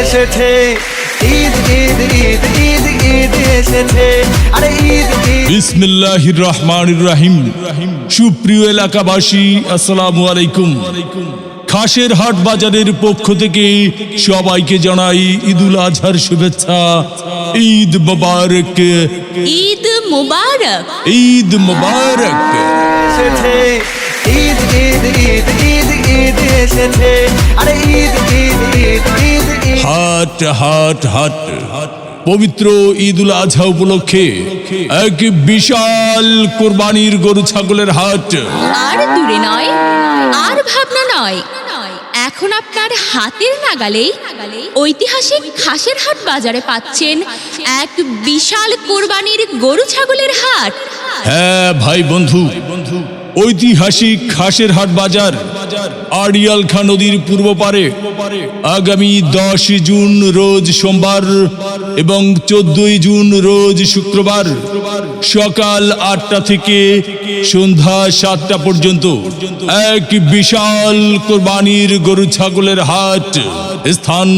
এসেছে। ঈদ ঈদ ঈদ ঈদ ঈদ এসেছে। আরে ঈদ ঈদ। বিসমিল্লাহির রহমানির রাহিম। সুপ্রিয় এলাকাবাসী আসসালামু আলাইকুম। খাসের হাট বাজারের পক্ষ থেকে সবাইকে জানাই ঈদুল আজহার শুভেচ্ছা। ঈদ মোবারক। ঈদ মুবারক। ঈদ মোবারক। ঈদ ঈদ ঈদ ঈদ ঈদ এসেছে। আরে ঈদ ঈদ ঈদ ঈদ ঈদ হাট হাট হাট। পবিত্র ঈদ ঈদুল আজহা উপলক্ষে এক বিশাল কোরবানির গরু ছাগলের হাট। আর দূরে নয় আর ভাবনা নয়। এখন আপনার হাতের নাগালেই ঐতিহাসিক খাসের হাট বাজারে পাচ্ছেন এক বিশাল কোরবানির গরু ছাগলের হাট। হ্যাঁ ভাই বন্ধু। ঐতিহাসিক খাসের হাট বাজার, আড়িয়াল খা নদীর পূর্ব পারে আগামী দশ জুন রোজ সোমবার এবং চোদ্দই জুন রোজ শুক্রবার সকাল আটটা থেকে সন্ধ্যা সাতটা পর্যন্ত এক বিশাল কোরবানির গরু ছাগলের হাট। স্থান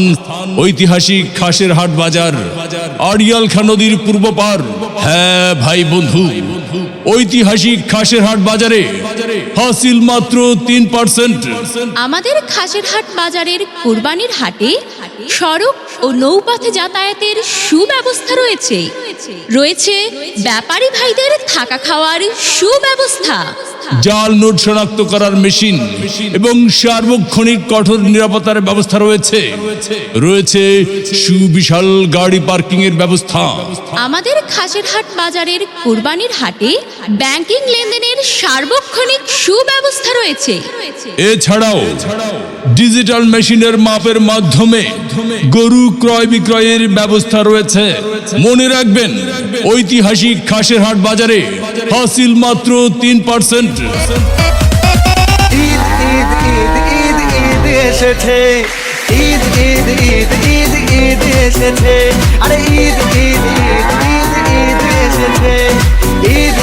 ঐতিহাসিক খাসের হাট বাজার, আড়িয়াল খা নদীর পূর্ব পার হ্যাঁ ভাই বন্ধু। ঐতিহাসিক খাসের হাট বাজারে হাসিল মাত্র তিন পার্সেন্ট আমাদের খাসের হাট বাজারের কোরবানির হাটে সড়ক ও নৌপথে যাতায়াতের সুব্যবস্থা রয়েছে। রয়েছে ব্যাপারী ভাইদের থাকা খাওয়ার সুব্যবস্থা। জাল নোট শনাক্ত করার মেশিন এবং সার্বক্ষণিক কঠোর নিরাপত্তার ব্যবস্থা রয়েছে। রয়েছে সুবিশাল গাড়ি পার্কিং এর ব্যবস্থা। আমাদের খাসের হাট বাজারের কোরবানির হাটে ব্যাংকিং লেনদেনের সার্বক্ষণিক সুব্যবস্থা রয়েছে। এছাড়াও ডিজিটাল মেশিনের মাপের মাধ্যমে গরু ক্রয় বিক্রয়ের ব্যবস্থা রয়েছে। মনে রাখবেন ঐতিহাসিক খাসের হাট বাজারে হাসিল মাত্র তিন পার্সেন্ট। ঈদ ঈদ ঈদ ঈদ ঈদ এসেছে। ঈদ ঈদ ঈদ ঈদ ঈদ এসেছে। আরে ঈদ ঈদ ঈদ ঈদ ঈদ এসেছে। ঈদ ঈদ ঈদ ঈদ ঈদ